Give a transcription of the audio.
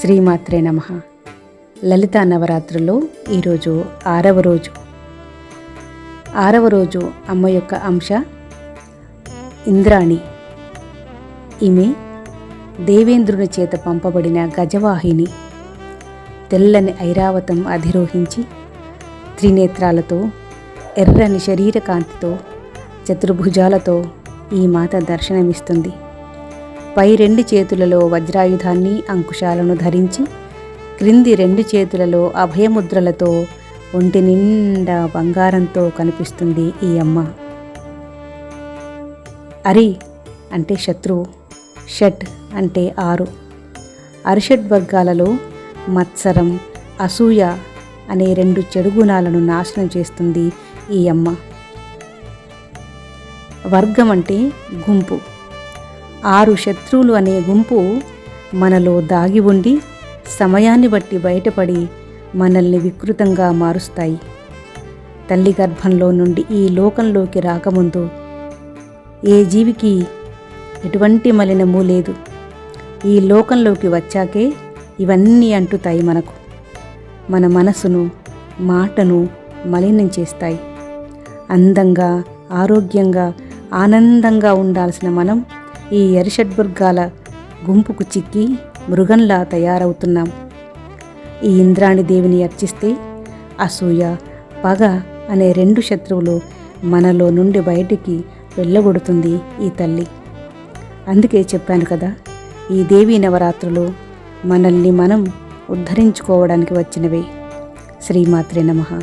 శ్రీమాత్రే నమ. లలిత నవరాత్రుల్లో ఈరోజు ఆరవ రోజు. ఆరవ రోజు అమ్మ యొక్క అంశ ఇంద్రాణి. ఈమె దేవేంద్రుని చేత పంపబడిన గజవాహిని. తెల్లని ఐరావతం అధిరోహించి త్రినేత్రాలతో ఎర్రని శరీరకాంతితో చతుర్భుజాలతో ఈ మాత దర్శనమిస్తుంది. పై రెండు చేతులలో వజ్రాయుధాన్ని అంకుశాలను ధరించి క్రింది రెండు చేతులలో అభయముద్రలతో ఒంటి నిండా బంగారంతో కనిపిస్తుంది ఈ అమ్మ. అరి అంటే శత్రువు షట్ అంటే ఆరు. అరిషడ్ వర్గాలలో మత్సరం అసూయ అనే రెండు చెడు గుణాలను నాశనం చేస్తుంది ఈ అమ్మ. వర్గం అంటే గుంపు. ఆరు శత్రువులు అనే గుంపు మనలో దాగి ఉండి సమయాన్ని బట్టి బయటపడి మనల్ని వికృతంగా మారుస్తాయి. తల్లి గర్భంలో నుండి ఈ లోకంలోకి రాకముందు ఏ జీవికి ఎటువంటి మలినము లేదు. ఈ లోకంలోకి వచ్చాకే ఇవన్నీ అంటుతాయి మనకు. మన మనసును మాటను మలినం చేస్తాయి. అందంగా ఆరోగ్యంగా ఆనందంగా ఉండాల్సిన మనం ఈ ఎరిషడ్వర్గాల గుంపుకు చిక్కి మృగంలా తయారవుతున్నాం. ఈ ఇంద్రాణి దేవిని అర్చిస్తే అసూయ పగ అనే రెండు శత్రువులు మనలో నుండి బయటికి వెళ్ళగొడుతుంది ఈ తల్లి. అందుకే చెప్పాను కదా ఈ దేవీ నవరాత్రులు మనల్ని మనం ఉద్ధరించుకోవడానికి వచ్చినవే. శ్రీమాత్రే నమః.